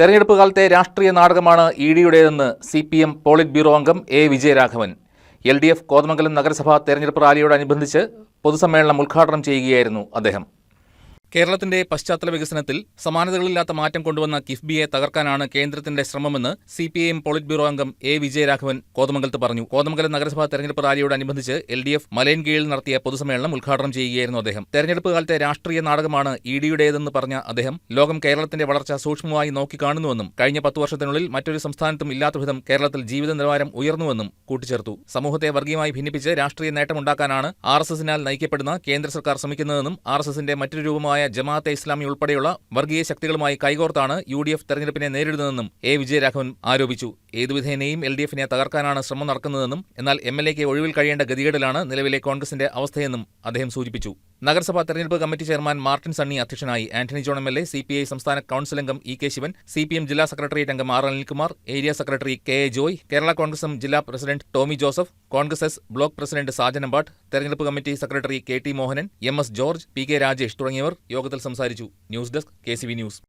തെരഞ്ഞെടുപ്പ് കാലത്തെ രാഷ്ട്രീയ നാടകമാണ് E ഡിയുടേതെന്ന് C P M polit bureau അംഗം A Vijayaraghavan. L D F Kothamangalam നഗരസഭാ തെരഞ്ഞെടുപ്പ് റാലിയോടനുബന്ധിച്ച് പൊതുസമ്മേളനം ഉദ്ഘാടനം ചെയ്യുകയായിരുന്നു അദ്ദേഹം. കേരളത്തിന്റെ പശ്ചാത്തല വികസനത്തിൽ സമാനതകളില്ലാത്ത മാറ്റം കൊണ്ടുവന്ന കിഫ്ബിയെ തകർക്കാനാണ് കേന്ദ്രത്തിന്റെ ശ്രമമെന്ന് C P I M polit bureau അംഗം എ വിജയരാഘവൻ കോതമംഗലത്ത് പറഞ്ഞു. കോതമംഗലം നഗരസഭാ തെരഞ്ഞെടുപ്പ് റാലിയോടനുബന്ധിച്ച് എൽ ഡി എഫ് മലയൻകീഴിൽ നടത്തിയ പൊതുസമ്മേളനം ഉദ്ഘാടനം ചെയ്യുകയായിരുന്നു അദ്ദേഹം. തെരഞ്ഞെടുപ്പ് കാലത്തെ രാഷ്ട്രീയ നാടകമാണ് ഇ ഡിയുടേതെന്ന് പറഞ്ഞ അദ്ദേഹം ലോകം കേരളത്തിന്റെ വളർച്ച സൂക്ഷ്മമായി നോക്കിക്കാണുന്നുവെന്നും കഴിഞ്ഞ പത്തു വർഷത്തിനുള്ളിൽ മറ്റൊരു സംസ്ഥാനത്തും ഇല്ലാത്ത വിധം കേരളത്തിൽ ജീവിത നിലവാരം ഉയർന്നുവെന്നും കൂട്ടിച്ചേർത്തു. സമൂഹത്തെ വർഗീയമായി ഭിന്നിപ്പിച്ച് രാഷ്ട്രീയ നേട്ടമുണ്ടാക്കാനാണ് ആർ എസ് എസിനാൽ നയിക്കപ്പെടുന്ന കേന്ദ്ര സർക്കാർ ശ്രമിക്കുന്നതെന്നും ആർ എസ് എസിന്റെ മറ്റൊരു രൂപമായ ജമാഅത്തെ ഇസ്ലാമി ഉൾപ്പെടെയുള്ള വർഗീയ ശക്തികളുമായി കൈകോർത്താണ് യു ഡി എഫ് തെരഞ്ഞെടുപ്പിനെ നേരിടുന്നതെന്നും എ വിജയരാഘവൻ ആരോപിച്ചു. ഏതുവിധേനയും എൽ ഡി എഫിനെ തകർക്കാനാണ് ശ്രമം നടക്കുന്നതെന്നും എന്നാൽ എം എൽ എക്ക് ഒഴിവിൽ കഴിയേണ്ട ഗതികേടിലാണ് നിലവിലെ കോൺഗ്രസിന്റെ അവസ്ഥയെന്നും അദ്ദേഹം സൂചിപ്പിച്ചു. നഗരസഭാ തെരഞ്ഞെടുപ്പ് കമ്മിറ്റി ചെയർമാൻ മാർട്ടിൻ സണ്ണി അധ്യക്ഷനായി Antony John M L A C P I സംസ്ഥാന കൌൺസിൽ അംഗം E K Sivan C P M ജില്ലാ സെക്രട്ടേറിയറ്റ് അംഗം R Anilkumar area secretary K A Joy Kerala കോൺഗ്രസും ജില്ലാ president Tomy Joseph Congress S block president Sajanampattu തെരഞ്ഞെടുപ്പ് committee secretary K T Mohanan M S George P K Rajesh തുടങ്ങിയവർ യോഗത്തിൽ സംസാരിച്ചു. News desk K news.